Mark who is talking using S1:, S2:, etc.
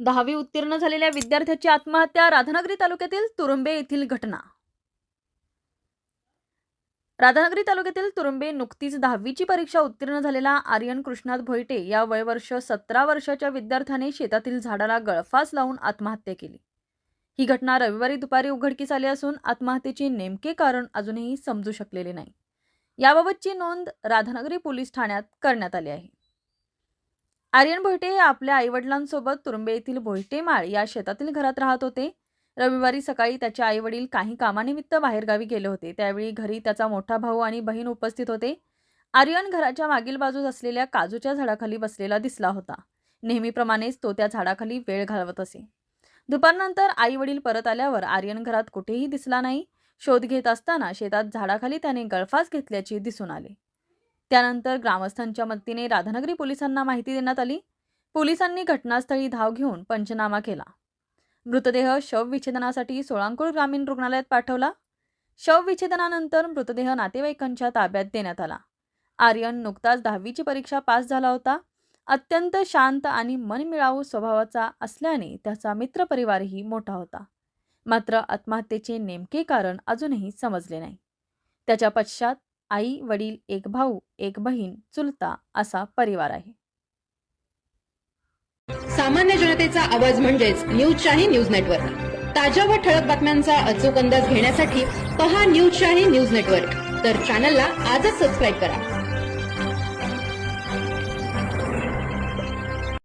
S1: दहावी उत्तीर्ण झालेल्या विद्यार्थ्याची आत्महत्या राधानगरी तालुक्यातील तुरुंबे येथील घटना. राधानगरी तालुक्यातील तुरुंबे नुकतीच दहावीची परीक्षा उत्तीर्ण झालेला आर्यन कृष्णात भोईटे या वयवर्ष सतरा वर्षाच्या विद्यार्थ्याने शेतातील झाडाला गळफास लावून आत्महत्या केली. ही घटना रविवारी दुपारी उघडकीस आली असून आत्महत्येचे नेमके कारण अजूनही समजू शकलेले नाही. याबाबतची नोंद राधानगरी पोलीस ठाण्यात करण्यात आली आहे. आर्यन भोयटे हे आपल्या आईवडिलांसोबत तुरुंबे येथील भोयटेमाळ या शेतातील घरात राहत होते. रविवारी सकाळी त्याचे आईवडील काही कामानिमित्त बाहेरगावी गेले होते. त्यावेळी घरी त्याचा मोठा भाऊ आणि बहीण उपस्थित होते. आर्यन घराच्या मागील बाजूस असलेल्या काजूच्या झाडाखाली बसलेला दिसला होता. नेहमीप्रमाणेच तो त्या झाडाखाली वेळ घालवत असे. दुपारनंतर आई वडील परत आल्यावर आर्यन घरात कुठेही दिसला नाही. शोध घेत असताना शेतात झाडाखाली त्याने गळफास घेतल्याचे दिसून आले. त्यानंतर ग्रामस्थांच्या मदतीने राधानगरी पोलिसांना माहिती देण्यात आली. पोलिसांनी घटनास्थळी धाव घेऊन पंचनामा केला. मृतदेह शवविच्छेदनासाठी सोळांकुळ ग्रामीण रुग्णालयात पाठवला. शवविच्छेदनानंतर मृतदेह नातेवाईकांच्या ताब्यात देण्यात आला. आर्यन नुकताच दहावीची परीक्षा पास झाला होता. अत्यंत शांत आणि मनमिळावू स्वभावाचा असल्याने त्याचा मित्रपरिवारही मोठा होता. मात्र आत्महत्येचे नेमके कारण अजूनही समजले नाही. त्याच्या पश्चात आई वडील एक भाऊ एक बहीण चुलता असा परिवार आहे.
S2: सामान्य जनतेचा आवाज म्हणजेच न्यूज शाही न्यूज नेटवर्क. ताज्या व ठळक बातम्यांचा अचूक अंदाज घेण्यासाठी पहा न्यूज शाही न्यूज नेटवर्क. तर चॅनलला आजच सबस्क्राईब करा.